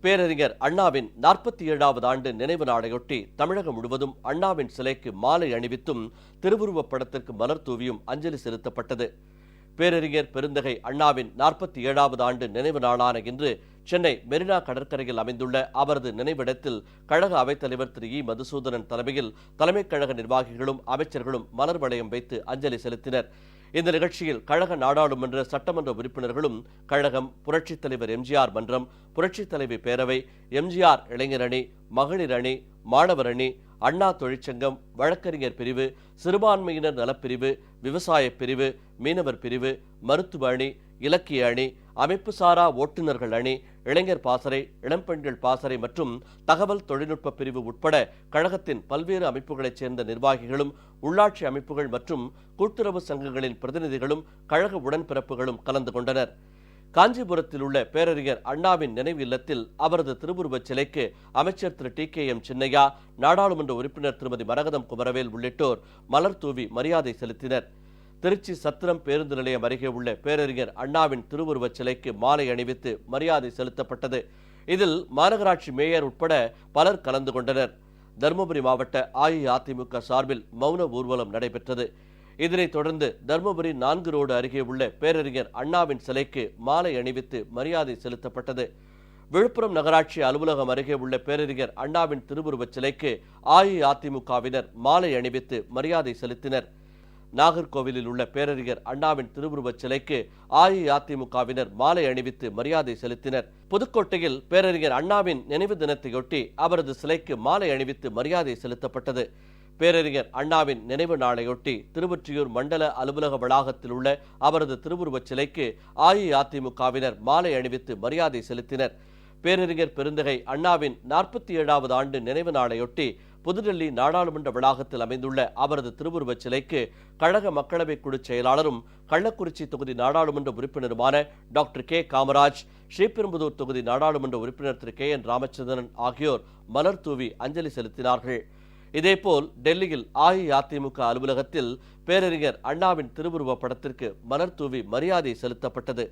பேரறிஞர் அண்ணாவின் நாற்பத்தி ஏழாவது ஆண்டு நினைவு நாளையொட்டி தமிழகம் முழுவதும் அண்ணாவின் சிலைக்கு மாலை அணிவித்தும் திருவுருவப் படத்திற்கு மலர் தூவியும் அஞ்சலி செலுத்தப்பட்டது. பேரறிஞர் பெருந்தகை அண்ணாவின் நாற்பத்தி ஏழாவது ஆண்டு நினைவு நாளான இன்று சென்னை மெரினா கடற்கரையில் அமைந்துள்ள அவரது நினைவிடத்தில் கழக அவைத்தலைவர் திரு இ. மதுசூதனன் தலைமையில் தலைமைக் கழக நிர்வாகிகளும் அமைச்சர்களும் மலர் வளையம் வைத்து அஞ்சலி செலுத்தினர். இந்த நிகழ்ச்சியில் கழக நாடாளுமன்ற சட்டமன்ற உறுப்பினர்களும் கழகம் புரட்சித் தலைவர் எம்ஜிஆர் மன்றம் புரட்சித் தலைவி பேரவை எம்ஜிஆர் இளைஞரணி மகளிர் அணி மாணவர் அணி அண்ணா தொழிற்சங்கம் வழக்கறிஞர் பிரிவு சிறுபான்மையினர் நலப்பிரிவு விவசாய பிரிவு மீனவர் பிரிவு மருத்துவ அணி இலக்கிய அணி அமைப்புசாரா ஓட்டுநர்கள் அணி இளைஞர் பாசறை இளம்பெண்கள் பாசறை மற்றும் தகவல் தொழில்நுட்ப பிரிவு உட்பட கழகத்தின் பல்வேறு அமைப்புகளைச் சேர்ந்த நிர்வாகிகளும் உள்ளாட்சி அமைப்புகள் மற்றும் கூட்டுறவு சங்கங்களின் பிரதிநிதிகளும் கழக உடன்பிறப்புகளும் கலந்து கொண்டனர். காஞ்சிபுரத்தில் உள்ள பேரறிஞர் அண்ணாவின் நினைவு இல்லத்தில் அவரது திருவுருவச் சிலைக்கு அமைச்சர் திரு. டி. கே. எம். சின்னையா நாடாளுமன்ற உறுப்பினர் திருமதி மரகதம் குமரவேல் உள்ளிட்டோர் மலர் தூவி மரியாதை செலுத்தினர். திருச்சி சத்திரம் பேருந்து நிலையம் அருகே உள்ள பேரறிஞர் அண்ணாவின் திருவுருவச் சிலைக்கு மாலை அணிவித்து மரியாதை செலுத்தப்பட்டது. இதில் மாநகராட்சி மேயர் உட்பட பலர் கலந்து கொண்டனர். தருமபுரி மாவட்ட அஇஅதிமுக சார்பில் மௌன ஊர்வலம் நடைபெற்றது. இதனைத் தொடர்ந்து தருமபுரி நான்கு ரோடு அருகே உள்ள பேரறிஞர் அண்ணாவின் சிலைக்கு மாலை அணிவித்து மரியாதை செலுத்தப்பட்டது. விழுப்புரம் நகராட்சி அலுவலகம் அருகே உள்ள பேரறிஞர் அண்ணாவின் திருவுருவச் சிலைக்கு அஇஅதிமுகவினர் மாலை அணிவித்து மரியாதை செலுத்தினர். நாகர்கோவிலில் உள்ள பேரறிஞர் அண்ணாவின் திருவுருவச் சிலைக்கு அஇஅதிமுகவினர் மாலை அணிவித்து மரியாதை செலுத்தினர். புதுக்கோட்டையில் பேரறிஞர் அண்ணாவின் நினைவு தினத்தையொட்டி அவரது சிலைக்கு மாலை அணிவித்து மரியாதை செலுத்தப்பட்டது. பேரறிஞர் அண்ணாவின் நினைவு நாளையொட்டி திருவொற்றியூர் மண்டல அலுவலக வளாகத்தில் உள்ள அவரது திருவுருவச் சிலைக்கு அஇஅதிமுகவினர் மாலை அணிவித்து மரியாதை செலுத்தினர். பேரறிஞர் பெருந்தகை அண்ணாவின் நாற்பத்தி ஏழாவது ஆண்டு நினைவு நாளையொட்டி புதுடெல்லி நாடாளுமன்ற வளாகத்தில் அமைந்துள்ள அவரது திருவுருவச் சிலைக்கு கழக மக்களவை குழு செயலாளரும் கள்ளக்குறிச்சி தொகுதி நாடாளுமன்ற உறுப்பினருமான டாக்டர் கே. காமராஜ் ஸ்ரீபெரும்புதூர் தொகுதி நாடாளுமன்ற உறுப்பினர் திரு. கே. என். ராமச்சந்திரன் ஆகியோர் மலர் தூவி அஞ்சலி செலுத்தினார்கள். இதேபோல் டெல்லியில் அஇஅதிமுக அலுவலகத்தில் பேரறிஞர் அண்ணாவின் திருவுருவப் படத்திற்கு மலர் தூவி மரியாதை செலுத்தப்பட்டது.